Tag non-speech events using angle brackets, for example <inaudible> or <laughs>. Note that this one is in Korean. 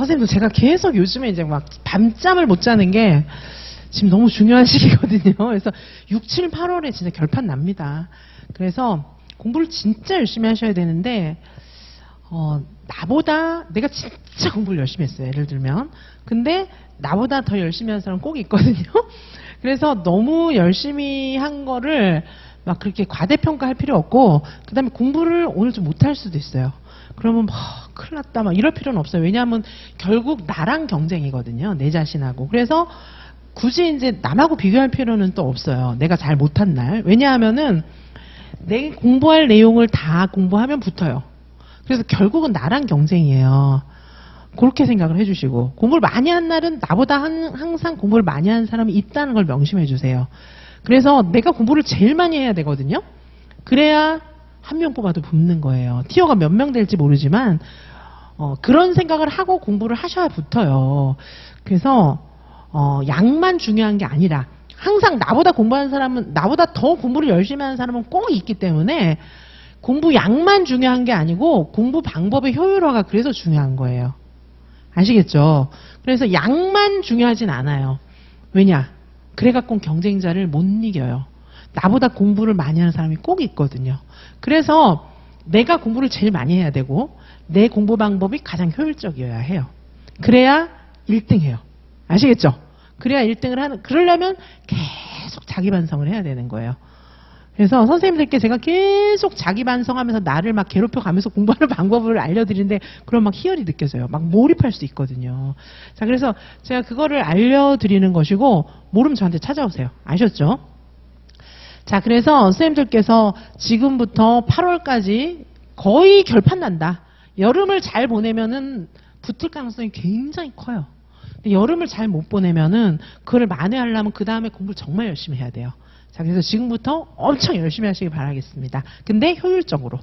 선생님도 제가 계속 요즘에 이제 막 밤잠을 못 자는 게 지금 너무 중요한 <laughs> 시기거든요. 그래서 6, 7, 8월에 진짜 결판 납니다. 그래서 공부를 진짜 열심히 하셔야 되는데, 어, 나보다 내가 진짜 공부를 열심히 했어요. 예를 들면. 근데 나보다 더 열심히 한 사람 꼭 있거든요. <laughs> 그래서 너무 열심히 한 거를 막 그렇게 과대평가할 필요 없고, 그 다음에 공부를 오늘 좀 못할 수도 있어요. 그러면 막 큰일 났다 막 이럴 필요는 없어요. 왜냐하면 결국 나랑 경쟁이거든요. 내 자신하고. 그래서 굳이 이제 남하고 비교할 필요는 또 없어요. 내가 잘 못한 날. 왜냐하면은 내 공부할 내용을 다 공부하면 붙어요. 그래서 결국은 나랑 경쟁이에요. 그렇게 생각을 해주시고 공부를 많이 한 날은 나보다 한- 항상 공부를 많이 한 사람이 있다는 걸 명심해 주세요. 그래서 내가 공부를 제일 많이 해야 되거든요. 그래야 한 명 뽑아도 붙는 거예요. 티어가 몇 명 될지 모르지만 어, 그런 생각을 하고 공부를 하셔야 붙어요. 그래서 어, 양만 중요한 게 아니라 항상 나보다 공부하는 사람은 나보다 더 공부를 열심히 하는 사람은 꼭 있기 때문에 공부 양만 중요한 게 아니고 공부 방법의 효율화가 그래서 중요한 거예요. 아시겠죠? 그래서 양만 중요하진 않아요. 왜냐? 그래 갖고 경쟁자를 못 이겨요. 나보다 공부를 많이 하는 사람이 꼭 있거든요. 그래서 내가 공부를 제일 많이 해야 되고 내 공부 방법이 가장 효율적이어야 해요. 그래야 1등 해요. 아시겠죠? 그래야 1등을 하는, 그러려면 계속 자기 반성을 해야 되는 거예요. 그래서 선생님들께 제가 계속 자기 반성하면서 나를 막 괴롭혀 가면서 <laughs> 공부하는 방법을 알려드리는데 그럼 막 희열이 느껴져요. 막 몰입할 수 있거든요. 자, 그래서 제가 그거를 알려드리는 것이고 모르면 저한테 찾아오세요. 아셨죠? 자, 그래서 선생님들께서 지금부터 8월까지 거의 결판 난다. 여름을 잘 보내면은 붙을 가능성이 굉장히 커요. 여름을 잘 못 보내면은 그걸 만회하려면 그 다음에 공부를 정말 열심히 해야 돼요. 자, 그래서 지금부터 엄청 열심히 하시기 바라겠습니다. 근데 효율적으로.